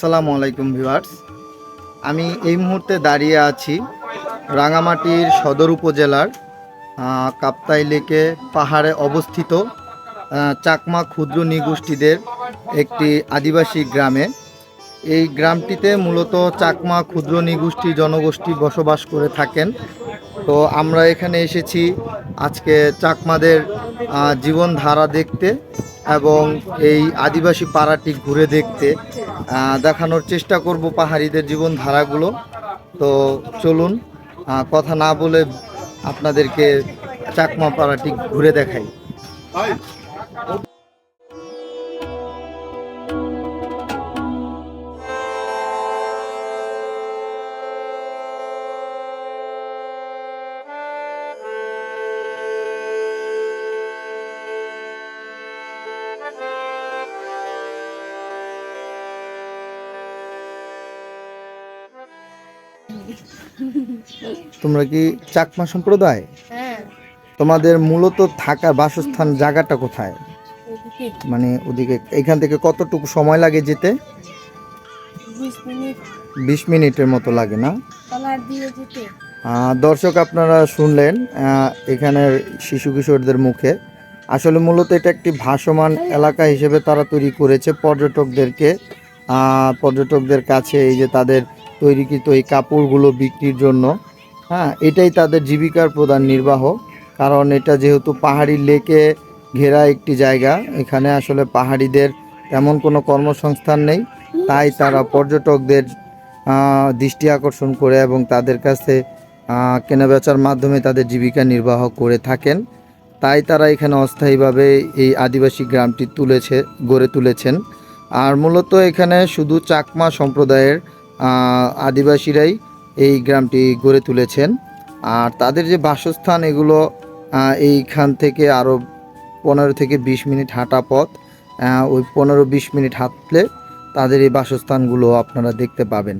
আসসালামু আলাইকুম ভিউয়ার্স। আমি এই মুহূর্তে দাঁড়িয়ে আছি রাঙামাটির সদর উপজেলার কাপ্তাই লেকে পাহাড়ে অবস্থিত চাকমা ক্ষুদ্র নিগোষ্ঠীদের একটি আদিবাসী গ্রামে। এই গ্রামটিতে মূলত চাকমা ক্ষুদ্র নিগোষ্ঠী জনগোষ্ঠী বসবাস করে থাকেন। তো আমরা এখানে এসেছি আজকে চাকমাদের জীবনধারা দেখতে এবং এই আদিবাসী পাড়াটি ঘুরে দেখতে। দেখানোর চেষ্টা করব পাহাড়িদের জীবনধারাগুলো তো চলুন কথা না বলে আপনাদেরকে চাকমা পাড়াটি ঘুরে দেখাই। তোমরা কি চাকমা সম্প্রদায়? হ্যাঁ। তোমাদের মূলত থাকার বাসস্থান জায়গাটা কোথায়? মানে ওদিকে এখান থেকে কতটুকু সময় লাগে যেতে? বিশ মিনিটের মতো লাগে না? দর্শক আপনারা শুনলেন আহ, এখানের শিশু কিশোরদের মুখে। আসলে মূলত এটা একটি ভাসমান এলাকা হিসেবে তারা তৈরি করেছে। পর্যটকদেরকে আহ, পর্যটকদের কাছে এই যে তাদের তৈরিকৃত এই কাপড়গুলো বিক্রির জন্য। হ্যাঁ এটাই তাদের জীবিকার প্রধান নির্বাহ। কারণ এটা যেহেতু পাহাড়ি লেকে ঘেরা একটি জায়গা, এখানে আসলে পাহাড়িদের তেমন কোনো কর্মসংস্থান নেই। তাই তারা পর্যটকদের দৃষ্টি আকর্ষণ করে এবং তাদের কাছে কেনাবেচার মাধ্যমে তাদের জীবিকা নির্বাহ করে থাকেন। তাই তারা এখানে অস্থায়ীভাবে এই আদিবাসী গ্রামটি তুলেছে, গড়ে তুলেছেন। আর মূলত এখানে শুধু চাকমা সম্প্রদায়ের আদিবাসীরাই এই গ্রামটি গড়ে তুলেছেন। আর তাদের যে বাসস্থান, এগুলো এইখান থেকে আরও পনেরো থেকে বিশ মিনিট হাঁটা পথ। ওই পনেরো বিশ মিনিট হাঁটলে তাদের এই বাসস্থানগুলো আপনারা দেখতে পাবেন।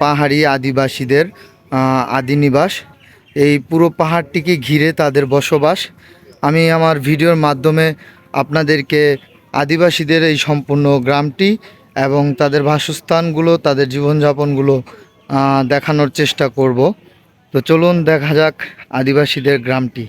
পাহাড়ি আদিবাসীদের আহ, আদি নিবাস। এই পুরো পাহাড়টিকে ঘিরে তাদের বসবাস। আমি আমার ভিডিওর মাধ্যমে আপনাদেরকে আদিবাসীদের এই সম্পূর্ণ গ্রামটি এবং তাদের বাসস্থানগুলো তাদের জীবনযাপনগুলো দেখানোর চেষ্টা করব। তো চলুন দেখা যাক আদিবাসীদের গ্রামটি।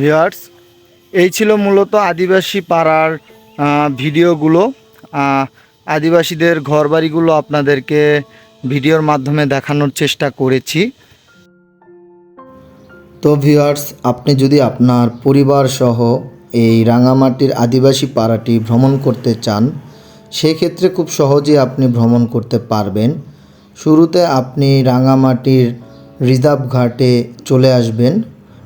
ভিউয়ার্স, এই ছিল মূলত আদিবাসী পাড়ার ভিডিওগুলো। আদিবাসীদের ঘরবাড়িগুলো আপনাদেরকে ভিডিওর মাধ্যমে দেখানোর চেষ্টা করেছি। তো ভিউয়ার্স, আপনি যদি আপনার পরিবার সহ এই রাঙামাটির আদিবাসী পাড়াটি ভ্রমণ করতে চান, সেক্ষেত্রে খুব সহজেই আপনি ভ্রমণ করতে পারবেন। শুরুতে আপনি রাঙামাটির রিজার্ভ ঘাটে চলে আসবেন।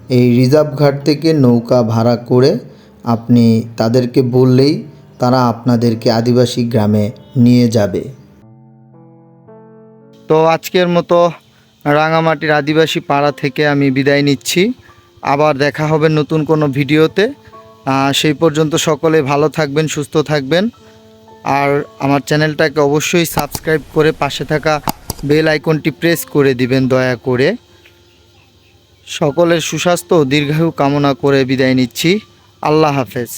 এই রিজার্ভ ঘাট থেকে নৌকা ভাড়া করে আপনি তাদেরকে বললেই তারা আপনাদেরকে আদিবাসী গ্রামে নিয়ে যাবে। তো আজকের মতো রাঙামাটির আদিবাসী পাড়া থেকে আমি বিদায় নিচ্ছি। আবার দেখা হবে নতুন কোনো ভিডিওতে। সেই পর্যন্ত সকলে ভালো থাকবেন, সুস্থ থাকবেন। আর আমার চ্যানেলটাকে অবশ্যই সাবস্ক্রাইব করে পাশে থাকা বেল আইকনটি প্রেস করে দিবেন দয়া করে। সকলের সুস্বাস্থ্য দীর্ঘায়ু কামনা করে বিদায় নিচ্ছি। আল্লাহ হাফেজ।